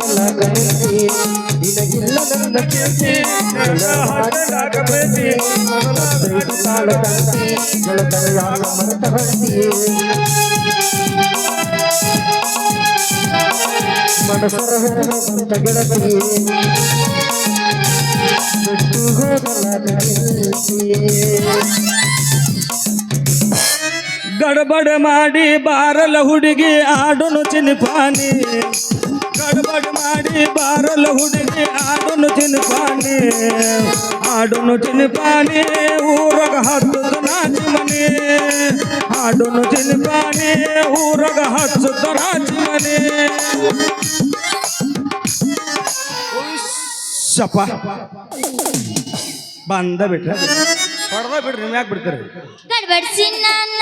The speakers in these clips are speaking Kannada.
ಹೋಗಲ್ಲ ಕಣಿ ನಿನಗಿಲ್ಲ ನನ್ನ ಪ್ರೀತಿ ನನ್ನ ಹಾಡಲಾಗ ಪ್ರೀತಿ ತಾಳ ತಂತಿ ಗೆಳತನ ಯಾರ ಮರೆತ ಹೊಂದಿ ಮನಸರ ಬಂತ ಗೆಳತಿ ಬಿಟ್ಟು ಹೋಗಲ್ಲ ಕಣಿ ಗಡಬಡ ಮಾಡಿ ಬಾರಲ ಹುಡುಗಿ ಆಡೋನು ಚಿನ್ಪಾನಿ ಗಡಬಡ ಮಾಡಿ ಬಾರಲ ಹುಡುಗಿ, ಆಡುನು ತಿನ್ಪಾನಿ ಆಡುನು ತಿನ್ಪಾನಿ ಊರಗ ಹತ್ತದು ನಾಚಿ ಮನೆ ಆಡುನು ಚಿನ್ಪಾನಿ ಊರಗ ಹತ್ತದು ನಾಚಿ ಮನೆ ಶಪ ಬಂದ ಬಿಟ್ರೆ. ಹೊಡೆದ ಬಿಡ್ರಿ ನೀವು ಯಾಕೆ ಬಿಡ್ತೀರಿ? ಗಡ್ಬಡ್ಸಿ ನನ್ನ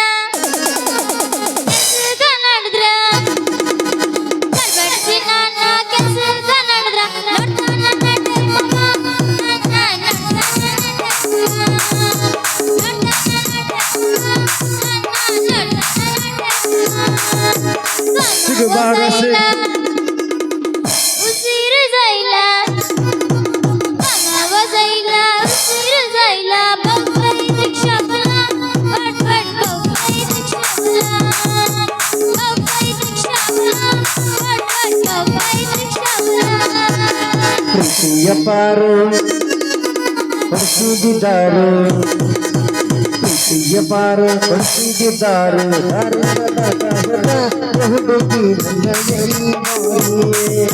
ಪ್ರೀತಿಯ ಪಾರು ಪಡಿಸಿದ್ದಾರೆ ಪ್ರೀತಿಯ ಪಾರು ಪಡಿಸಿದ್ದಾರೆ ಹುಡುಗಿ ನನ್ನ ಎಲ್ಲಿ ಮಾಡಿಯೇ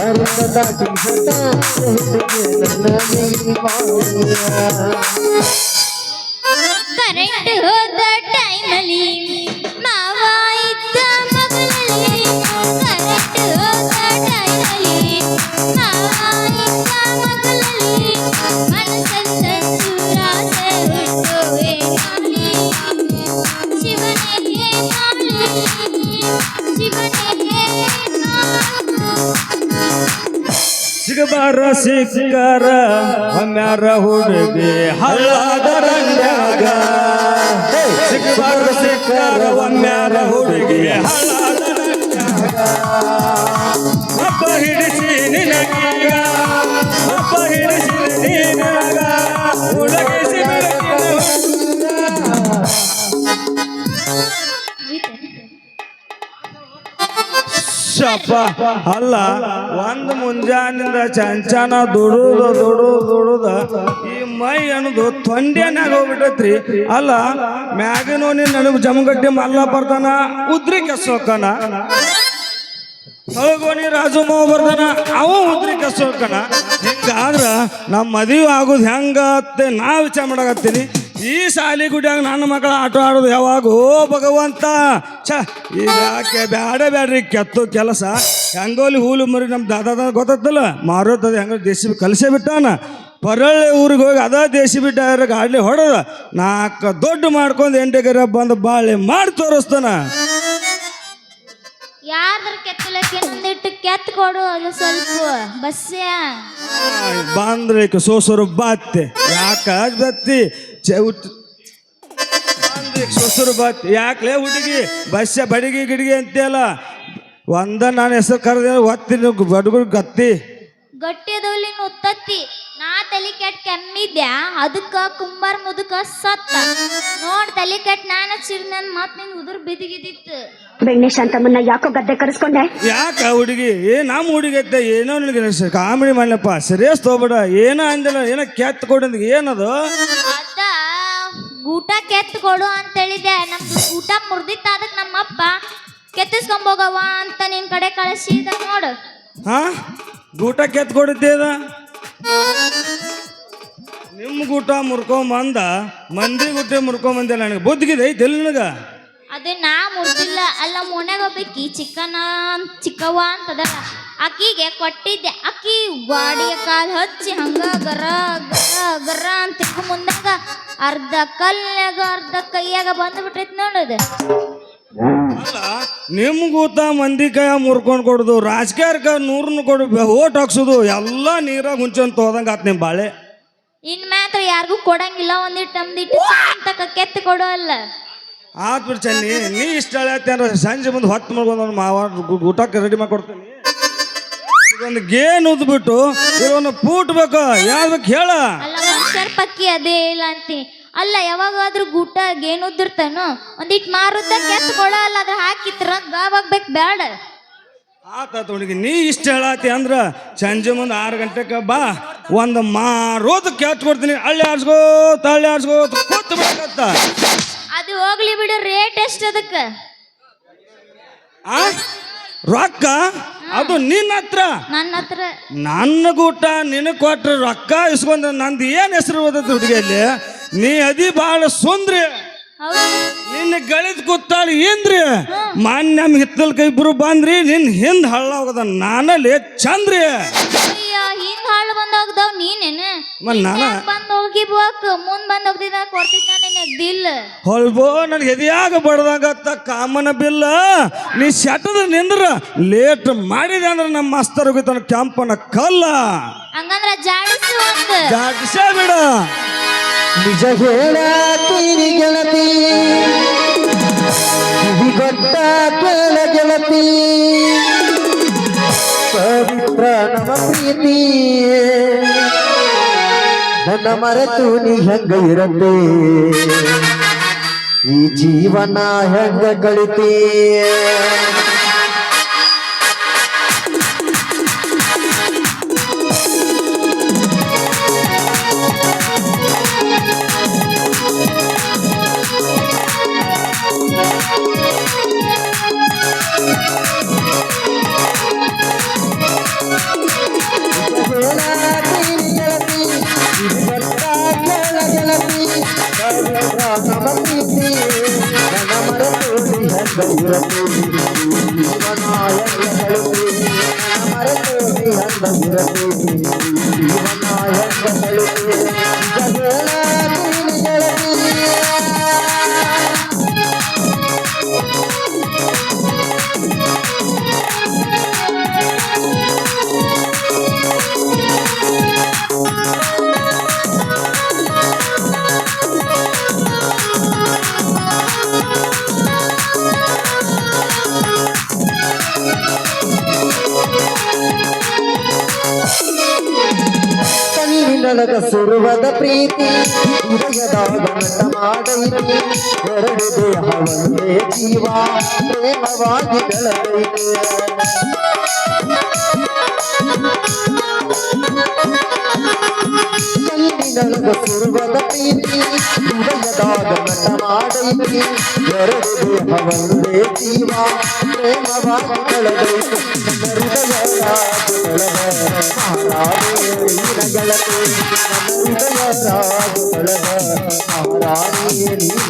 ಅರ್ಧ ದಾಟಿ ಹಠ ಹುಡುಗಿ ನನ್ನ ಎಲ್ಲಿ ಮಾಡಿಯ ಕರೆಂಟ್ ಹೋದ ಟೈಮಲ್ಲಿ ಮಾವ ಸಿಗಬಾರ ಸಿಕ್ಕರ ಹಮ್ಯಾರ ಹುಡುಗಿ ಹಳ್ಳದ ರಂಗ್ಯಾಗ. ಸಿಕ್ಕರ ಸಿಕ್ಕಾರ ಒಮ್ಯಾರ ಹುಡುಗಿ ಹಳ್ಳದ ಶಪ ಅಲ್ಲ, ಒಂದ್ ಮುಂಜಾನಿಂದ ಚಂಚನ ದುಡುದ ದುಡು ದುಡುದ. ಈ ಮೈ ಅನ್ನೋದು ತೊಂಡ್ಯಾನ್ಯಾಗ ಹೋಗ್ಬಿಟ್ಟೈತ್ರಿ. ಅಲ್ಲ ಮ್ಯಾಗಿನೋನಿ ನನಗೆ ಜಮಗಡ್ಡಿ ಮಲ್ಲ ಬರ್ತಾನ ಉದ್ರಿ ಕೆಸೋಕನ. ಹೊಳಗೋನಿ ರಾಜು ಮಾವ ಬರ್ತಾನ ಅವ ಉದ್ರಿ ಕೆಸೋಕನ. ಹಿಂಗಾದ್ರ ನಮ್ಮ ಮದುವೆ ಆಗೋದು ಹೆಂಗತ್ತೆ ನಾ ವಿಚಾರ ಮಾಡಕತ್ತೀನಿ. ಈ ಶಾಲಿ ಗುಡಿಯಾಗ ನನ್ನ ಮಕ್ಕಳ ಆಟ ಆಡೋದು ಯಾವಾಗ ಭಗವಂತ. ಛ ಈಗ ಯಾಕೆ ಬ್ಯಾಡ ಬ್ಯಾಡ್ರಿ ಕೆತ್ತು ಕೆಲಸ. ಹೆಂಗೋಲಿ ಹೂಲು ಮರಿ ನಮ್ಮ ದಾದಾದ ಗೊತ್ತಲ್ಲ ಮಾರೋತದ ಹೆಂಗ ದೇಶ ಕಲಸೇ ಬಿಟ್ಟಾನ. ಪರಳ್ಳಿ ಊರಿಗೆ ಹೋಗಿ ಅದ ದೇಶ ಬಿಟ್ಟ ಗಾಡ್ಲಿ ಹೊಡೆದ. ನಾಲ್ಕು ದೊಡ್ಡ ಮಾಡ್ಕೊಂಡು ಎಂಟೆಗರ ಬಂದು ಬಾಳೆ ಮಾಡಿ ತೋರಿಸ್ತಾನ. ಯಾರ್ದ್ರ ಕೆತ್ತಲಕ್ಕೆ ಒಂದಿಟ್ಟು ಕೆತ್ತ ಕೊಡು ಅದು ಸ್ವಲ್ಪ ಬಸ್ಸ ಬಂದ್ರೆ ಸೋಸರು ಬಾತ್ತೆ. ಯಾಕ ಬತ್ತಿ? ಚೌಟ್ ಸೊಸರು ಬಾತ್ ಯಾಕ್ಲೇ ಹುಡುಗಿ ಬಸ್ಸ ಬಡಿಗೆ ಗಿಡಿಗೆ ಅಂತೀಯಲ್ಲ? ಒಂದ ನಾನು ಹೆಸರು ಕರೆದ ಒತ್ತಿ ಬಡಗುರು ಗತ್ತಿ. ಗಟ್ಟಿ ಅದವಲ್ಲಿ ಉತ್ತತ್ತಿ ನಾ ತಲೆ ಕೆಟ್ಟ ಕೆಮ್ಮಿದ್ಯಾ? ಅದಕ್ಕ ಕುಂಬಾರ ಮುದುಕ ಸತ್ತ. ನೋಡ್ ತಲೆ ಕೆಟ್ಟ ನಾನು ಚಿರ್ನನ್ ಮತ್ ನಿನ್ ಉದುರ್ ಬಿದಿಗಿದಿತ್ತು. ಬೆಣ್ಣೆ ಶಾಂತಮ್ಮನ್ನ ಯಾಕೋ ಗದ್ದೆ ಕರೆಸ್ಕೊಂಡೆ? ಯಾಕ ಹುಡುಗಿ? ಏ ನಮ್ಮ ಹುಡುಗಿ ಐತೆ ಏನೋ ನಿನಗೆ ಕಾಮಿಡಿ ಮಾಡ್ಲಪ್ಪ. ಸರಿಯಸ್ ತೋಬೇಡ ಏನೋ ಅಂದಿಲ್ಲ ಏನೋ ಕೆತ್ತ ಕೊಡಂದ್ ಏನದು? ಅದ ಊಟ ಕೆತ್ತ ಕೊಡು ಅಂತ ಹೇಳಿದೆ ನಮ್ದು ಊಟ ಮುರ್ದಿತ್ತ ಅದಕ್ಕೆ ನಮ್ಮಪ್ಪ ಕೆತ್ತಿಸ್ಕೊಂಬೋಗವ ಅಂತ ನಿನ್ ಕಡೆ ಕಳಿಸಿದ ನೋಡು. ಹಾ? ಗೂಟ ಕೆತ್ ಕೊಡುತ್ತೇದ ನಿಮ್ಮ ಗೂಟ ಮುರ್ಕೊಂಬಂದ ಮಂದಿ ಗುಟ್ಟೆ ಮುರ್ಕೊಂಬಂದೆ ನನಗೆ. ಬುದ್ಧಿಗಿದೆ ಐತೆ ನಿನಗ? ಅದು ನಾ ಮುರ್ದಿಲ್ಲ ಅಲ್ಲ ಮನ್ಯಾಗ ಒಬ್ಬಕಿ ಚಿಕ್ಕನ ಚಿಕ್ಕವ್ವ ಅಂತದ. ಅಕ್ಕಿಗೆ ಕೊಟ್ಟಿದ್ದೆ. ಅಕ್ಕಿ ಗಾಡಿಯ ಕಾಲು ಹಚ್ಚಿ ಹಂಗ ಗರ ಗರ ಗರ ಅಂತ ತಿರ್ಗು ಮುಂದಾಗ ಅರ್ಧ ಕಲ್ಯಾಗ ಅರ್ಧ ಕೈಯಾಗ ಬಂದ್ಬಿಟ್ಟೈತಿ ಬಿಟ್ಟೈತಿ ಅಲ್ಲ ನಿಮ್ಗೂತ ಮಂದಿ ಕೈ ಮುರ್ಕೊಂಡು ಕೊಡುದು ರಾಜಕೀಯಕ್ಕೆ ನೂರನ್ನು ಕೊಡು ಓಟ್ ಹಾಕ್ಸುದು ಎಲ್ಲ ನೀರಾಗ ಹುಂಚಂತ ತೋದಂಗ ಆತ್ ನಿಮ್ ಬಾಳೆ. ಇನ್ ಮಾತ್ರ ಯಾರಿಗೂ ಕೊಡಂಗಿಲ್ಲ ಒಂದಿಟ್ಟು ನಮ್ದಿಟ್ಟು ಅಂತ ಕೆತ್ತ ಕೊಡೋ ಅಲ್ಲ. ಆತ್ ಬಿಡ್ ಚೆನ್ನಿ ನೀ ಇಷ್ಟ ಹೇಳ್ತೇನ ಸಂಜೆ ಬಂದು ಹೊತ್ತು ಮಾಡ್ಕೊಂಡು ಮಾವ ಊಟಕ್ಕೆ ರೆಡಿ ಮಾಡ್ಕೊಡ್ತೀನಿ ಒಂದು ಗೇನ್ ಉದ್ಬಿಟ್ಟು ಇದೊಂದು ಪೂಟ್ ಬೇಕು ಯಾವ್ದು ಬೇಕು ಹೇಳ ಅಲ್ಲ ಮನುಷ್ಯರ ಪಕ್ಕಿ ಅದೇ ಇಲ್ಲ ಅಂತೀನಿ. ಅಲ್ಲ ಯಾವಾಗಾದ್ರೂ ಗುಟ್ಟ ಏನು ಉದ್ದಿರ್ತಾನು? ಒಂದಿಟ್ ಮಾರುತ್ತ ಕೆತ್ಕೊಳ ಅಲ್ಲ ಅದ್ರ ಹಾಕಿತ್ರ ಗಾವಾಗ್ಬೇಕು ಬೇಡ ಆತ ಹುಡುಗಿ ನೀ ಇಷ್ಟ ಹೇಳಾತಿ ಅಂದ್ರ ಸಂಜೆ ಮುಂದೆ ಆರು ಗಂಟೆಗೆ ಬಾ ಒಂದು ಮಾರೋದು ಕ್ಯಾಚ್ ಕೊಡ್ತೀನಿ. ಹಳ್ಳಿ ಆಡ್ಸ್ಕೋತ ಹಳ್ಳಿ ಆಡ್ಸ್ಕೋತ ಕೂತ್ ಬಿಡಕತ್ತ ಅದು ಹೋಗ್ಲಿ ಬಿಡು ರೇಟ್ ಎಷ್ಟು ಅದಕ್ಕೆ? ಆ? ರೊಕ್ಕ? ಅದು ನಿನ್ನ ಹತ್ರ. ನನ್ನ ಹತ್ರ. ನನ್ನ ಗೂಟ ನಿನಗೆ ಕೊಟ್ರೆ ರೊಕ್ಕ ಇಸ್ಕೊಂಡ್ರೆ ನಂದು ಏನು ಹೆಸರು ಹುಡುಗಿಯಲ್ಲಿ? ನೀ ಅದಿ ಬಹಳ ಸುಂದ್ರಿ. ನಿನ್ನ ಗಳಿದ್ ಕೂತಾಳಿ ಏನ್ರಿ? ಮಾನ್ಯ ನಮ್ಮ ಹಿತ್ತಲ್ ಕೈ ಇಬ್ರು ಬಂದ್ರಿ ನಿನ್ ಹಿಂದ್ ಹಳ್ಳ ಹೋಗದ ನಾನಲ್ಲಿ ಚಂದ್ರಿ. ಹಿಂದ್ ಹಾಳು ಬಂದ್ ಹೋಗ್ದಾವ್ ನೀನೇನ ಬಂದ್ ಹೋಗಿ ಬಾಕ್ ಮುಂದ್ ಬಂದ್ ಹೋಗ್ತಿದ್ದ ಕೊಡ್ತಿದ್ದ ನಿನಗ್ ದಿಲ್ ಹೊಳ್ಬೋ ನನ್ ಎದಿಯಾಗ ಬಡ್ದಾಗತ್ತ ಕಾಮನ ಬಿಲ್ಲ ನೀ ಶಟದ ನಿಂದ್ರ ಲೇಟ್ ಮಾಡಿದೆ ಅಂದ್ರೆ ನಮ್ಮ ಮಾಸ್ತರ್ ಹೋಗಿತಾನ ಕೆಂಪನ ಕಲ್ಲ. ಹಂಗಂದ್ರ ಜಾಡಿಸು ಅಂತ ಜಾಡ್ಸ ಬಿಡ. ನಿಜ ಹೇಳಾತೀನಿ ಗೆಳತಿ. ಕೊಟ್ಟ ಕೇಳ ಗೆಳತಿ. ಪವಿತ್ರ ನಮ್ಮ ಪ್ರೀತಿ ನನ್ನ ಮರೆತು ನೀ ಹೆಂಗ ಇರತ್ತೆ? ಈ ಜೀವನ ಹೆಂಗ ಕಳಿತಿ ಹೆಂಗ ಸುರುವದ ಪ್ರೀತಿ ಹೃದಯದಾಗ ನಟ ಮಾಡೈತಿ ಎರಡು ದೇಹ ಒಂದೇ ಜೀವ ಪ್ರೇಮವಾಗಿ ಬೆಳೆದೈತೆ ಕಣ್ಣಿನೊಳಗ ಸುರುವದ ಪ್ರೀತಿ ಹೃದಯದಾಗ ನಟ ಮಾಡೈತಿ ಎರಡು ದೇಹ ಒಂದೇ ಜೀವ ಪ್ರೇಮವಾಗಿ ಬೆಳೆದೈತೆ ನನ್ನ ಹೃದಯ ರಾಜಗಳವ ಮಹಾರಾಣಿ ನೀನ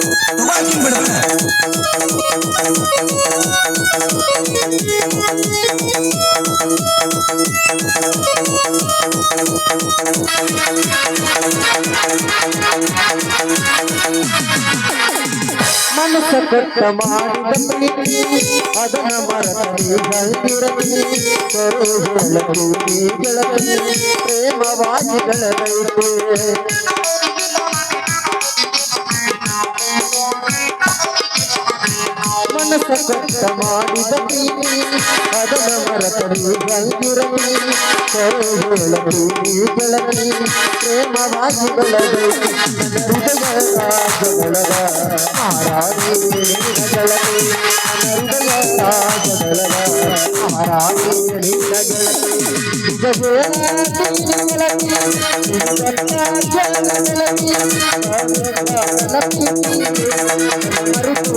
ಹೃದಯ ರಾಜಗಳವ ಮಹಾರಾಣಿ ನೀನ ಗೆಳತಿ ನಿಜ ಹೇಳಾತೀನಿ ಗೆಳತಿ ಕಿವಿಗೊಂದ Thank you. ಮನಸ್ಸ ಕೊಟ್ಟ ಮಾಡಿದ ಪ್ರೀತಿ ಅದನ್ನ ಮರತಿ ಗಂದಿರತಿ ಕರು ಹೇಳತಿ ನೀ ಗೆಳತಿ ಪ್ರೇಮವಾಗಿ ಬೆಳೆದೈತೆ ಮನಸ್ಸ ಕೊಟ್ಟ ಮಾಡಿದ ಪ್ರೀತಿ ಅದನ್ನ ಮರತಡಿ ಗಂದಿರತಿ ಕರು ಹೇಳತಿ ನೀ ಗೆಳತಿ ಪ್ರೇಮವಾಗಿ ಬೆಳೆದೈತೆ ನನ್ನ ಹೃದಯ ರಾಜಗಳದ ಮಾರಾಣಿ ನಿನ್ನ ಗೆಳತಿ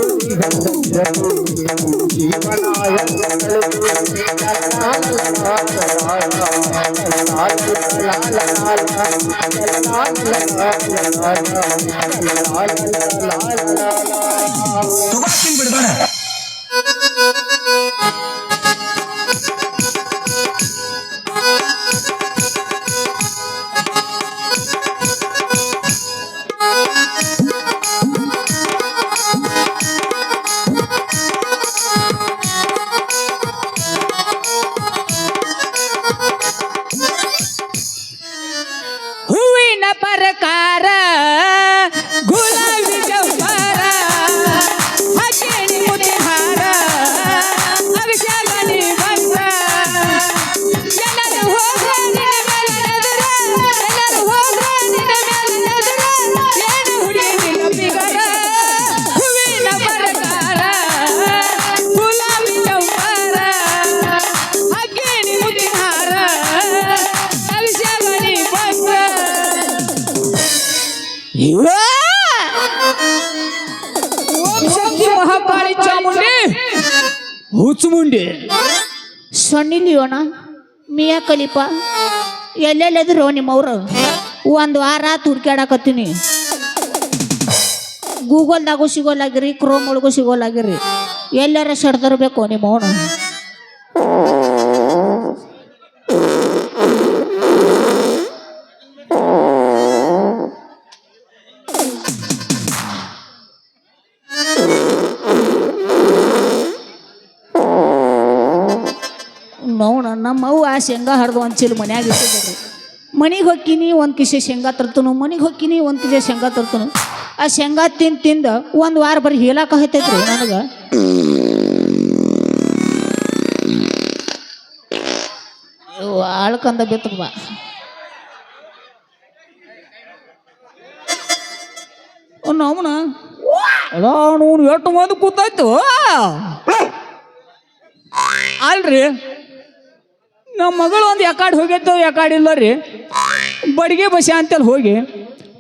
ನನ್ನ ಹೃದಯ सुभाष सिंह बिड़वाड़ा ಹುಚ್ಚುಮುಂಡಿ ಸೊನ್ನಿಲಿಯೋಣ, ಮಿಯಾ ಕಲಿಪ ನಿಮ್ಮ ನಿಮ್ಮವ್ರು? ಒಂದು ವಾರ ಹುಡ್ಕ್ಯಾಡಕತ್ತೀನಿ ಗೂಗಲ್ದಾಗೂ ಸಿಗೋಲಾಗಿರಿ ಕ್ರೋಮ್ ಒಳಗೂ ಸಿಗೋಲಾಗಿರಿ. ಎಲ್ಲಾರ ನಿಮ್ಮ ಶೇಂಗಾ ಹರಿದು ಒಂದು ಚೀಲ ಮನ್ಯಾಗ ಇಟ್ಟಿದ್ರಿ ಮನೆಗೆ ಹೊಕ್ಕಿನಿ ಒಂದು ಕಿಸೆ ಶೇಂಗಾ ತರ್ತನು, ಮನೆಗೆ ಹೊಕ್ಕಿನಿ ಒಂದು ಕಿಸೆ ಶೇಂಗಾ ತರ್ತನು. ಆ ಶೇಂಗಾ ತಿಂದು ತಿಂದು ಒಂದು ವಾರ ಬರೀ ಹೇಳಕ್ಕೆ ಹತ್ತೈತ್ರಿ ನನಗೆ. ಆಳ್ಕಂದ ಬಿತ್ತಪ್ಪ ಅಲ್ಲ ನೋನು ಎಷ್ಟು ಮಂದಿ ಕೂತಾಯ್ತು? ಅಲ್ರಿ. ನಮ್ಮ ಮಗಳು ಒಂದು ಯಾಕಾಡ್ ಹೋಗಿತ್ತು ಯಾಕಾಡ್ ಇಲ್ಲ ರೀ. ಬಡಿಗೆ ಬಸ ಅಂತೇಳಿ ಹೋಗಿ,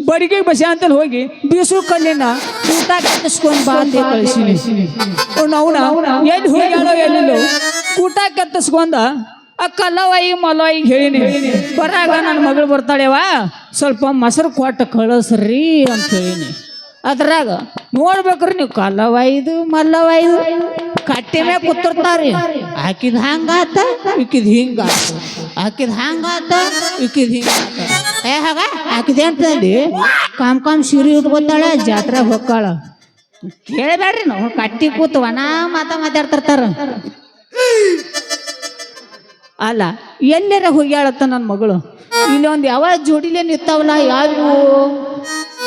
ಬಡಿಗೆ ಬಸ ಅಂತೇಳಿ ಹೋಗಿ ಬೀಸು ಕಲ್ಲಿನ ಊಟ ಕತ್ತಿಸ್ಕೊಂಡು ಬಾ ಅಂತ ಕಳಿಸಿನಿ. ಅವನ ಎಲ್ಲಿ ಹೋಗ್ಯಾಳೋ ಎಲ್ಲಿಲ್ಲೋ ಊಟ ಕತ್ತಿಸ್ಕೊಂಡ ಆ ಕಲ್ಲವಾಯಿ ಮಲವಾಯಿ ಹೇಳಿನಿ. ಬರಾಗ ನನ್ನ ಮಗಳು ಬರ್ತಾಳೆವಾ, ಸ್ವಲ್ಪ ಮೊಸರು ಕೊಟ್ಟು ಕಳಿಸ್ರಿ ಅಂತ ಹೇಳಿನಿ. ಅದ್ರಾಗ ನೋಡ್ಬೇಕ್ರಿ ನೀವು ಕಲ್ಲವಾಯ್ದು ಮಲ್ಲವಾಯ್ದು ಕಟ್ಟಿ ಮ್ಯಾಗ ಕೂತಿರ್ತಾರಿ ಹಂಗಾತ ಇಕ್ಕಿದ ಹಿಂಗಾತ ಹಾಕಿದ ಹಂಗಾತ ಇಕ್ಕಿದ ಹಿಂಗಾತ ಏ, ಹಾಗ, ಹಾಕಿದೆ ಅಂತಂದು ಕಾಮ್ ಕಾಮ್ ಶಿರಿ ಉಟ್ಕೊತಾಳ, ಜಾತ್ರೆ ಹೊಕ್ಕಾಳ. ಕೇಳಬೇಡ್ರಿ ನಾವು, ಕಟ್ಟಿ ಕೂತು ವನ ಮಾತ ಮಾತಾಡ್ತಿರ್ತಾರ. ಅಲ್ಲ, ಎಲ್ಲರ ಹೋಗ್ಯಾಳತ್ತ ನನ್ನ ಮಗಳು? ಇಲ್ಲಿ ಒಂದು ಯಾವ ಜೋಡಿಲೇ ನಿಂತಾವಲ್ಲ ಯಾವು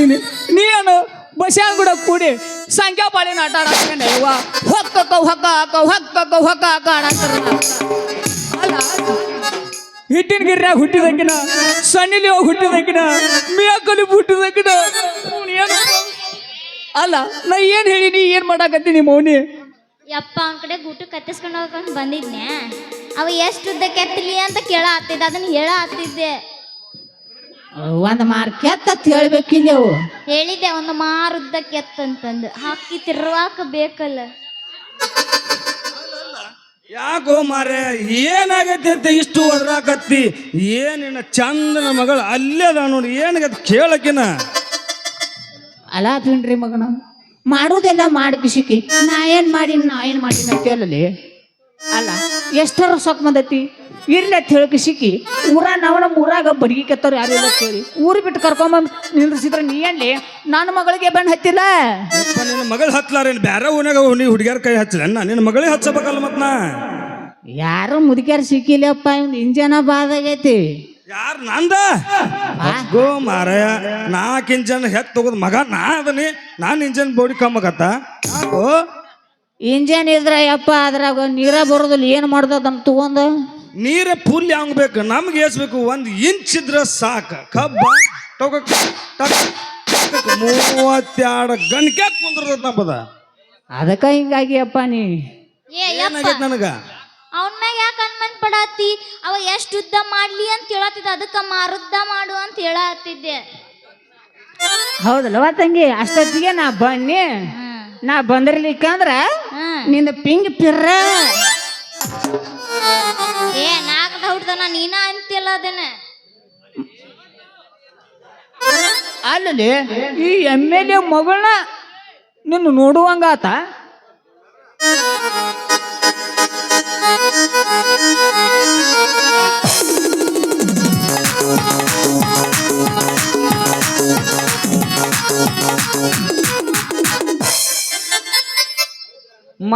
ಕತ್ತಿಸ್ಕೊಂಬ ನೀ ಏನು ನೀನು ಬಸ್ಯಾಗ ಕೂಡ ಕೂಡಿ ಸಂಖ್ಯಾ ಪಾಳಿನ ಆಟ ಆಡ್ತಾನೆ ಅವ್ವ ಹೊಕ್ಕಕ್ಕ ಹೊಕ್ಕ ಹಾಕ ಹೊಕ್ಕಕ್ಕ ಹೊಕ್ಕ ಹಾಕ ಆಡತ್ತಾರಲ್ಲ ಅಲ್ಲ ಹಿಟ್ಟಿನ ಗಿರ್ಯಾಗ ಹುಟ್ಟಿದಕ್ಕಿನ ಸಣ್ಣಿಲಿ ಹೋಗಿ ಹುಟ್ಟಿದಕ್ಕಿನ ಮೇಕಲಿ ಹುಟ್ಟಿದಕ್ಕಿನ ಅಲ್ಲ ನಾ ಏನ್ ಹೇಳಿನಿ ಏನ್ ಮಾಡಾಕತ್ತೀನಿ ಮೌನಿ? ಯಪ್ಪ ಅವ್ನ ಕಡೆ ಗುಟ್ಟು ಕತ್ತಿಸ್ಕೊಂಡು ಹೋಗ್ಕೊಂಡು ಬಂದಿದ್ನೆ ಅವ ಎಷ್ಟು ಉದ್ದ ಕೆತ್ತಲಿ ಅಂತ ಕೇಳ ಹತ್ತಿದ್ದೆ ಅದನ್ನ ಹೇಳ ಹತ್ತಿದ್ದೆ ಒಂದು ಮಾರ್ ಕೆತ್ತ ಹೇಳ್ಬೇಕಿಲ್ಲವು ಹೇಳಿದೆ ಒಂದ್ ಮಾರುದ್ದ ಕೆತ್ತಂತಂದು ಹಾಕಿ ತಿರ್ವಾಕ ಬೇಕಲ್ಲ. ಯಾಕೋ ಮಾರೆ ಏನಾಗೈತಿ ಅಂತ ಇಷ್ಟು ಒದ್ರಾಕತ್ತಿ ಏನಿನ ಚಂದನ ಮಗಳು ಅಲ್ಲೇ ಅದ ನೋಡಿ ಏನಾಗೈತಿ ಕೇಳಕಿನ ಅಲ ತಿನ್ರಿ ಮಗನ ಮಾಡೋದೆಲ್ಲ ಮಾಡಿ ಬಿಸಿಕಿ ನಾ ಏನ್ ಮಾಡಿನ ನಾ ಏನ್ ಮಾಡಿನ ಕೇಳಲಿ ಅಲ್ಲ ಎಷ್ಟರ ಸೊಕ್ ಬಂದೈತಿ. ಇರ್ಲಿ ಅಂತ ಹೇಳಕ್ಕೆ ಸಿಕ್ಕಿ. ಊರ ನಮ್ಮ ಊರಾಗ ಬಡ್ಗಿ ಕೆತ್ತವ್ರು ಯಾರು ಇಲ್ಲ ಹೇಳಿ. ಊರು ಬಿಟ್ಟು ಕರ್ಕೊಂಬಂದು ನಿಂದ್ರಿಸಿದ್ರೆ ನೀ ಏನ್ಲಿ? ನನ್ನ ಮಗಳಿಗೆ ಬಣ್ಣ ಹತ್ತಿಲ್ಲ. ನಿನ್ನ ಮಗಳು ಹತ್ಲಾರೇನು? ಬ್ಯಾರೆ ಊನಾಗ ನೀ ಹುಡುಗಿಯರ ಕೈ ಹಚ್ಚಲ ನಿನ್ನ ಮಗಳಿಗೆ ಹಚ್ಚಬೇಕಲ್ಲ ಮತ್ ನಾ? ಯಾರು ಮುದುಕ್ಯಾರ ಸಿಕ್ಕಿಲ್ಲಪ್ಪ ಇವ್ನ ಇಂಜನ ಬಾದಾಗೈತಿ. ಯಾರು ನಂದ? ಗೋ ಮಾರ ನಾಲ್ಕು ಇಂಜನ್ ಹೆತ್ ತಗೋದ್ ಮಗ ನಾ ಅದನಿ. ನಾನು ಇಂಜನ್ ಬೋಡಿ ಕಮ್ಮಗತ್ತ? ಯಾಕೋ? ಇಂಜನ್ ಇದ್ರ ಯಪ್ಪ ಅದ್ರಾಗ ನೀರ ಬರೋದಿಲ್ಲ ಏನ್ ಮಾಡ್ದ ಅದನ್ನ ತಗೊಂಡ? ನೀರ ಫುಲ್ ಹೆಂಗ್ ಬೇಕು ನಮ್ಗೆ ಏಸ್ಬೇಕು ಒಂದು ಇಂಚ್ ಇದ್ರ ಸಾಕ. ಕಬ್ಬ ಟೊಕ ಮೂವತ್ತೆರಡು ಗಂಟೆ ಕುಂದ್ರದ ನಮ್ಮದ. ಅದಕ್ಕ ಹಿಂಗಾಗಿ ಅಪ್ಪ ನೀ. ಏನಾಗೈತೆ ನನಗ? ಅವನ ಮ್ಯಾಗ ಯಾಕೆ ಅನ್ಮನ್ ಪಡಾತಿ? ಅವ ಎಷ್ಟು ಉದ್ದ ಮಾಡ್ಲಿ ಅಂತ ಹೇಳತ್ತಿದ್ದ ಅದಕ್ಕೆ ಮಾರುದ್ದ ಮಾಡು ಅಂತ ಹೇಳತ್ತಿದ್ದೆ ಹೌದಲ್ವಾ ತಂಗಿ? ಅಷ್ಟೊತ್ತಿಗೆ ನಾ ಬನ್ನಿ. ನಾ ಬಂದಿರ್ಲಿಕ್ಕಂದ್ರ ನಿಂದ ಪಿಂಗ್ ಪಿರ್ರ. ಏ ನಾಕ್ ಡೌಟ್ದನ ನೀನ ಅಂತಿಲ್ಲ ಅದನ್ನ? ಅಲ್ಲಿ ಈ ಎಂ ಎಲ್ ಎ ಮಗಳನ್ನ ನಿನ್ನ ನೋಡುವಂಗಾತ?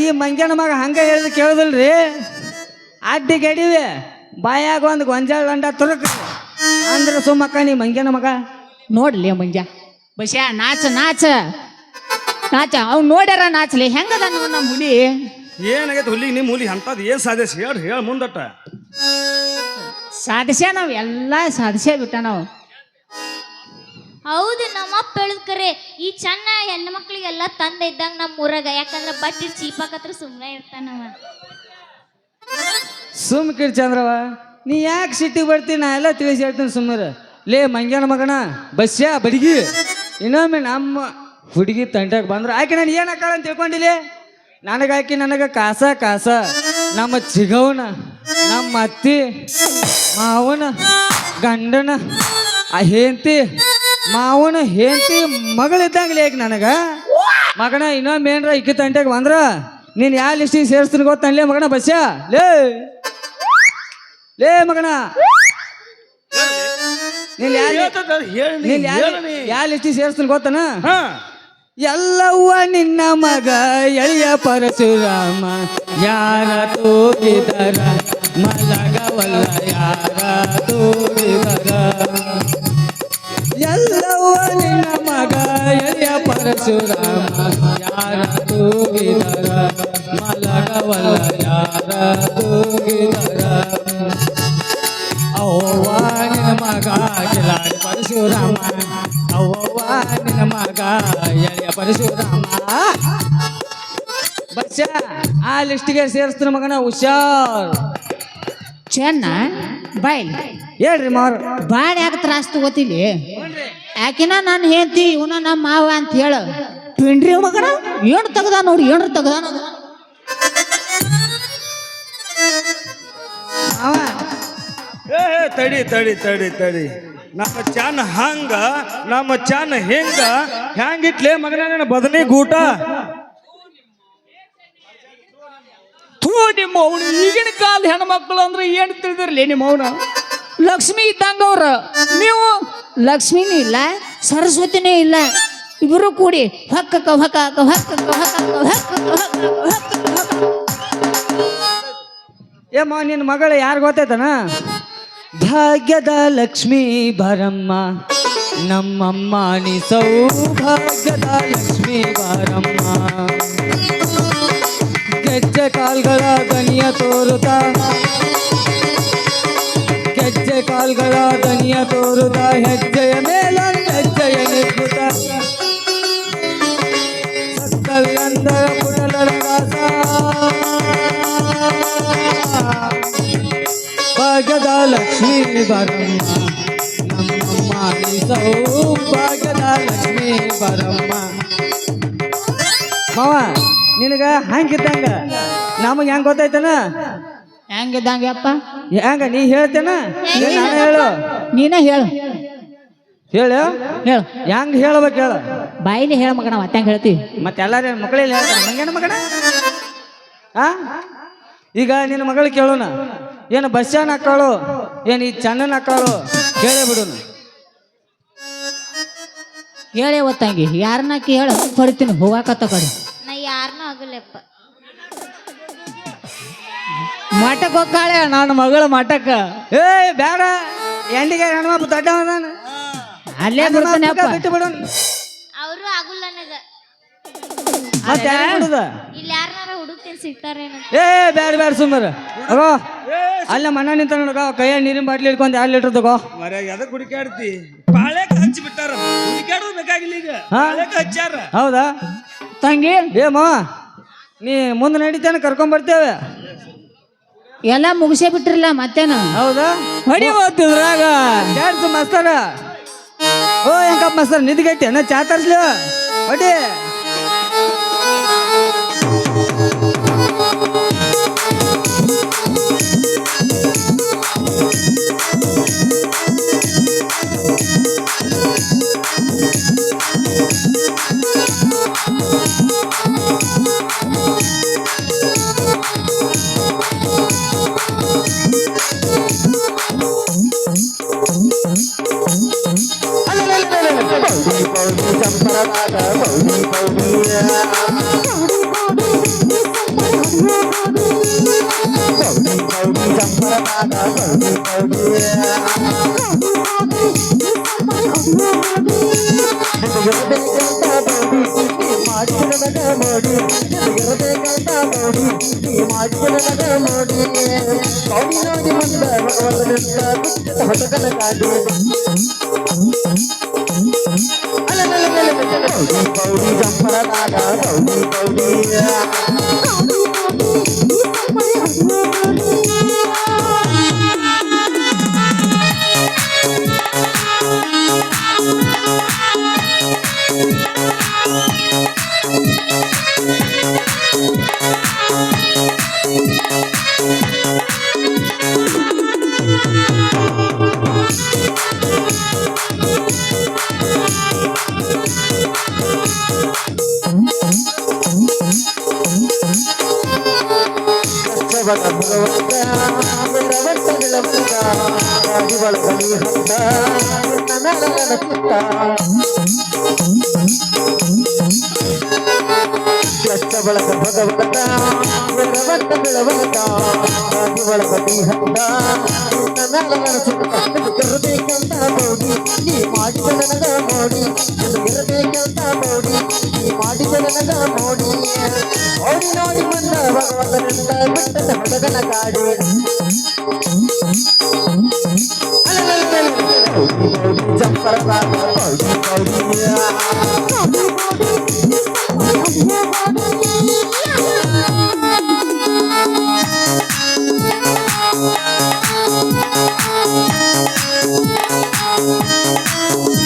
ಈ ಮಂಗ್ಯನ ಮಗ ಹಂಗ ಹೇಳಿದ್ ಕೇಳುದಿಲ್ರಿ? ಅಡ್ಡಿ ಗಡಿವೆ ಬಾಯಾಗ ಒಂದು ಗೊಂಜಾಳ ಗಂಡ ತುರುಕ್ ಅಂದ್ರೆ ಸುಮ್ಮಕ್ಕ ನೀ ಮಂಗ್ಯನ ಮಗ. ನೋಡ್ಲಿ ಮಂಜ ಬಸ್ಯಾ ನಾಚ ನಾಚ. ನಾಚ ಅವ್ ನೋಡ್ಯಾರ ನಾಚ್ಲಿ ಹೆಂಗದ ನೋಡ್ ನಮ್ಮ ಹುಲಿ? ಏನಾಗೈತೆ ಹುಲಿ ನಿಮ್ಮ ಹುಲಿ ಅಂತದ್ ಏನ್ ಸಾಧಿಸಿ ಹೇಳ್ರಿ ಹೇಳ ಮುಂದಟ್ಟ. ಸಾಧಿಸ್ಯ ನಾವು ಎಲ್ಲ ಸಾಧಿಸೇ ಬಿಟ್ಟ ನಾವು. ಹೌದು ನಮ್ಮಪ್ಪ ಅಪ್ಪ ಕರೆ, ಈ ಚೆನ್ನ ಹೆಣ್ಣು ಮಕ್ಳಿಗೆಲ್ಲ ತಂದ ಇದ್ದಂಗ ನಮ್ಮ ಊರಾಗ, ಯಾಕಂದ್ರೆ ಬಟ್ಟಿ ಚೀಪಾಕತ್ರ ಸುಮ್ಮನೆ ಇರ್ತಾನವ. ಸುಮ್ ಕಿಡ್ ಚಂದ್ರವ, ನೀ ಯಾಕೆ ಸಿಟ್ಟಿ ಬರ್ತೀನಿ ನಾ ಎಲ್ಲ ತಿಳಿಸಿ ಹೇಳ್ತೀನಿ ಸುಮ್ಮನೆ ಲೇ ಮಂಗ್ಯಾನ ಮಗನ, ಬಸ್ಯಾ, ಬಡಗಿ. ಇನ್ನೊಮ್ಮೆ ನಮ್ಮ ಹುಡುಗಿ ತಂಟಾಗ ಬಂದ್ರೆ, ಆಕೆ ನಾನು ಏನು ಹಾಕಾಳ ಅಂತ ತಿಳ್ಕೊಂಡಿಲ್ಲ ನನಗೆ ಆಕಿ ನನಗೆ ಕಾಸ ಕಾಸ. ನಮ್ಮ ಚಿಗವನ, ನಮ್ಮ ಅತ್ತಿ, ಮಾವನ, ಗಂಡನ, ಆ ಹೇಂತಿ ಮಾವನ ಹೆಂಡತಿ ಮಗಳಿದ್ದಂಗ್ಲಿ ಈಗ ನನಗೆ. ಮಗನ ಇನ್ನೊಮ್ಮೆ ಏನ್ರ ಇಕ್ಕಿ ತಂಟ್ಯಾಗ ಬಂದ್ರ ನೀನ್ ಯಾವ ಲಿಸ್ಟಿಗೆ ಸೇರಿಸ್ತೀನಿ ಗೊತ್ತನ್ಲೇ ಮಗನ ಬಸ್ಯ? ಲೇ. ಲೇ ಮಗನ. ನೀನ್ ಯಾವ ಲಿಸ್ಟಿಗೆ ಸೇರಿಸ್ತೀನಿ ಗೊತ್ತನ ಎಲ್ಲವ್ವ ನಿನ್ನ ಮಗ ಎಳೆಯ ಪರಶುರಾಮ ಯಾರ ತೋರಿದರ ಮಲಗವಲ್ಲ ಯಾರ ತೋರಿದರ? वल्लवलीला मागायल्या परशुरामा यार तू गिधर मला गवल्ला यार तू गिधर अव्वान मागायला परशुरामा अव्वान मागायल्या परशुरामा. बच्चा ಆ ಲಿಸ್ಟಿಗೆ ಸೇರಿಸ್ತಾನ ಮಗನ ಹುಷಾರ್ ಚೆನ್ನ ಬಾಯ್ ಹೇಳ್ರಿ ಮಾರ್ ಬಾಳ ಯಾಕೆ ತ್ರಾಸ್ ತಗೋತಿಲಿ ಯಾಕಿನ ನಾನು ಹೇಳ್ತಿ ಇವನ ನಮ್ಮ ಮಾವ ಅಂತ ಹೇಳ. ಪಿಂಡ್ರಿ ಮಗನ? ಏನು ತೆಗ್ದ ನೋಡಿ ಏನು ತೆಗ್ದ ಏ, ತಡಿ ತಡಿ ತಡಿ ತಡಿ. ನಮ್ಮ ಚಾನ್ ಹಂಗ ನಮ್ಮ ಚಾನ್ ಹೆಂಗ. ಹ್ಯಾಂಗಿಟ್ಲೆ ಮಗನ ನನ್ನ ಬದನೆ ಗೂಟ? ಥೂ ನಿಮ್ಮ ಅವನು ಈಗಿನ ಕಾಲ ಹೆಣ್ಮಕ್ಳು ಅಂದ್ರೆ ಏನು ತಿಳಿದಿರ್ಲಿ ನಿಮ್ಮ ಅವನ? ಲಕ್ಷ್ಮಿ ಇದ್ದಂಗವ್ರು ನೀವು ಲಕ್ಷ್ಮಿನೂ ಇಲ್ಲ, ಸರಸ್ವತಿನೂ ಇಲ್ಲ ಇಬ್ಬರು ಕೂಡಿ ಹಕ್ಕ ಹೊಕ್ಕಕ್ಕ ಹೊಕ್ಕಕ್ಕ ಏಮ್ಮ ನಿನ್ನ ಮಗಳು ಯಾರು ಗೊತ್ತೈತನ ಭಾಗ್ಯದ ಲಕ್ಷ್ಮೀ ಬರಮ್ಮ, ನಮ್ಮಮ್ಮ ನೀ ಸೌಭಾಗ್ಯದ ಲಕ್ಷ್ಮಿ ಬಾರಮ್ಮ. ಗೆಜ್ಜೆ ಕಾಲ್ಗಳ ದನಿಯ ತೋರುತ್ತ ಗೆಜ್ಜೆ ಕಾಲ್ಗಳ ದನಿಯ ತೋರುದ ಹೆಜ್ಜೆಯ ಮೇಲ ಹೆಜ್ಜೆಯ ನಿಕ್ಕುತ್ತ ಸತ್ತಲ್ಲಂದರ ಭಾಗ್ಯದ ಲಕ್ಷ್ಮೀ ಬರಮ್ಮ ನಮ್ಮಮ್ಮ ಸೌ ಭಾಗ್ಯದ ಲಕ್ಷ್ಮೀ ಬರಮ್ಮ ಮಾವ, ನಿನಗ ಹಂಗಿದ್ದಂಗ ನಮಗೆ ಹೆಂಗೆ ಗೊತ್ತಾಯ್ತನ? ಹೆಂಗಿದ್ದಂಗೆ ಅಪ್ಪ? ಹೆಂಗ ನೀ ಹೇಳ್ತೇನ? ಏನ್ ನಾನು ಹೇಳು? ನೀನೇ ಹೇಳು. ಹೇಳು? ಹೇಳು. ಹೆಂಗ್ ಹೇಳ್ಬೇಕು ಹೇಳು? ಬಾಯಿಲಿ ಹೇಳ ಮಗಣ ಮತ್ತೆ ಹೆಂಗೆ ಹೇಳ್ತೀವಿ ಮತ್ತೆ ಎಲ್ಲಾರು ಮಕ್ಕಳಲ್ಲಿ ಹೇಳ್ತಾರೆ. ಹಂಗೇನು ಮಗಣ ಆ? ಈಗ ನಿನ್ನ ಮಗಳು ಕೇಳೋಣ ಏನು ಬಸ್ಸಾನ ಹಾಕಾಳು ಏನು ಈ ಚನ್ನನ ಹಾಕಾಳು ಕೇಳೇ ಬಿಡೋಣ ಹೇಳೇ ಒತ್ತಂಗಿ. ಯಾರನ್ನ ಕೇಳ ಹೊಡಿತೀನಿ. ಹೋಗಾಕತ್ತ ಕಡೆ. ನಾ ಯಾರನ್ನೂ ಆಗಲ್ಲಪ್ಪ. ಮಠಕ್ಕೆ ಹೋಗ್ತಾಳೆ ನನ್ನ ಮಗಳು ಮಠಕ್ಕೆ. ಏ ಬೇಡ. ಎಂಡಿಗೆ ಹೆಣ್ಮಪ್ಪ ದೊಡ್ಡ. ಅಲ್ಲೇ ಬಿಡ್ತಾನೆ ಬಿಟ್ಟು ಬಿಡೋಣ ಅವರು ಆಗುಲ್ಲ ನನಗೆ ಮತ್ತೆ ಯಾರು ಬಿಡುದ ಇಲ್ಲಿ ಯಾರನ್ನಾರ ಹುಡುಕ್ತೀನಿ ಸಿಗ್ತಾರೇನೋ. ಏ ಬ್ಯಾಡ ಬ್ಯಾಡ ಸುಮ್ಮನೆ ಅಗೋ ಅಲ್ಲ ಮನ ನಿಂತ ನೋಡಗ ಕೈಯ ನೀರಿನ ಬಾಟ್ಲಿ ಇಟ್ಕೊಂಡು ಎರಡು ಲೀಟರ್ ತಗೋ ಮರ್ಯಾಗ ಅದಕ್ಕೆ ಹುಡುಕಾಡ್ತಿ ಬಾಳೆಕ ಹಚ್ಚಿ ಬಿಟ್ಟಾರ. ಹುಡುಕಾಡೋದು ಬೇಕಾಗಿಲ್ಲ ಈಗ. ಬಾಳೆಕ ಹಚ್ಚಾರ ಹೌದಾ? ತಂಗಿ? ಏ ಮಾವ ನೀ ಮುಂದೆ ನಡೀತೇನೆ ಕರ್ಕೊಂಡ್ ಬರ್ತೇವೆ ಎಲ್ಲ ಮುಗಿಸೇ ಬಿಟ್ರಲ್ಲ ಮತ್ತೇನು? ಹೌದಾ? ಹೊಡಿ ಓದ್ತಿದ್ರಾಗ ಡ್ಯಾನ್ಸ್ ಮಸ್ತಾರ ಓ ಹೆಂಗಪ್ಪ ಮಾಸ್ತರ್ ನಿದ್ಗೈತೆ ನಾ ಚಾ ತರ್ಸ್ಲಿ. ಹೊಡಿ. I'm ಬಳಗ ಭಗವಂತ ಭಗವಂತ ಬೆಳವನತ ಆದಿ ಬಳಗ ಹಂತ ನನ್ನ ಇರಬೇಕಂತ ನೋಡಿ, ನೀ ಮಾಡಿದ ನನಗ ನೋಡಿ ಇರಬೇಕಂತ ನೋಡಿ, ನೀ ಮಾಡಿದ ನನಗ ನೋಡಿ. ನೋಡಿ ನೋಡಿ ಬಂದ ಭಗವಂತನಿಂದ ಬಿಟ್ಟದ ಹುಡುಗನ ಕಾಡಿ. ಜಂಪರ Pauri Bye.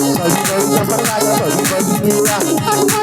Cause you. know what's the you know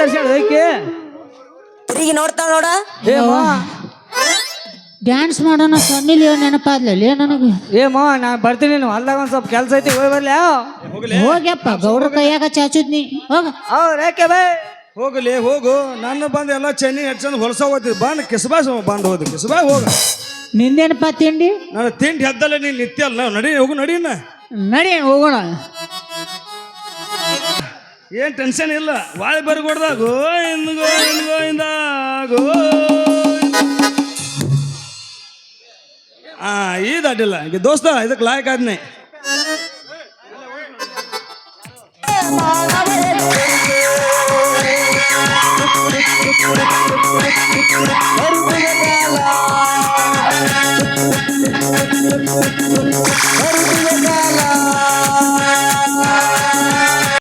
ತರ್ಸ್ಯಾಳ ಐಕೆ ನೋಡ. ಏ ಮಾ. ಡ್ಯಾನ್ಸ್ ಮಾಡೋಣ ಸನ್ನಿಲಿ ನೆನಪಾದ್ಲಲ್ಲಿ ನನಗೆ? ಏ ಮಾ ನಾ ಬರ್ತೀನಿ ನೀವು ಹೊಲ್ದಾಗ ಒಂದ್ ಸ್ವಲ್ಪ ಕೆಲಸ ಐತಿ ಹೋಗಿ ಬರ್ಲಿ. ಹೋಗ್ಯಪ್ಪ ಗೌಡ ಕೈಯಾಗ ಚಾಚುದ್ ನೀ ಹೋಗ. ಅವ್ರ ಯಾಕೆ ಬೈ? ಹೋಗಲಿ ಹೋಗು. ನನ್ನ ಬಂದು ಎಲ್ಲ ಚೆನ್ನಿ ಹೆಚ್ಚಂದು ಹೊಲಸ ಹೋಗ್ತಿದ್ ಬಂದು ಕಿಸಬಾಸ್ ಬಂದು ಹೋದ್ ಕಿಸಬಾ ಹೋಗ. ನಿಂದೇನಪ್ಪ ತಿಂಡಿ? ನಾನು ತಿಂಡಿ ಹದ್ದಲ್ಲ ನೀನು ನಿತ್ಯ ಅಲ್ಲ ನಡಿ ಹೋಗು ನಡೀನ ನಡಿ ಹೋಗೋಣ. ಏನು ಟೆನ್ಷನ್ ಇಲ್ಲ. ವಾಯ್ ಬರ್ಕೊಡ್ದ ಗೋಯಿಂದ ಗೋಯಿಂದ ಗೋವಿಂದ ಗೋ ಆ ಇದು ಅಡ್ಡಿಲ್ಲ ಈಗ ದೋಸ್ತ ಇದಕ್ಕೆ ಲಾಯಕ್ ಆದ್ನೆ.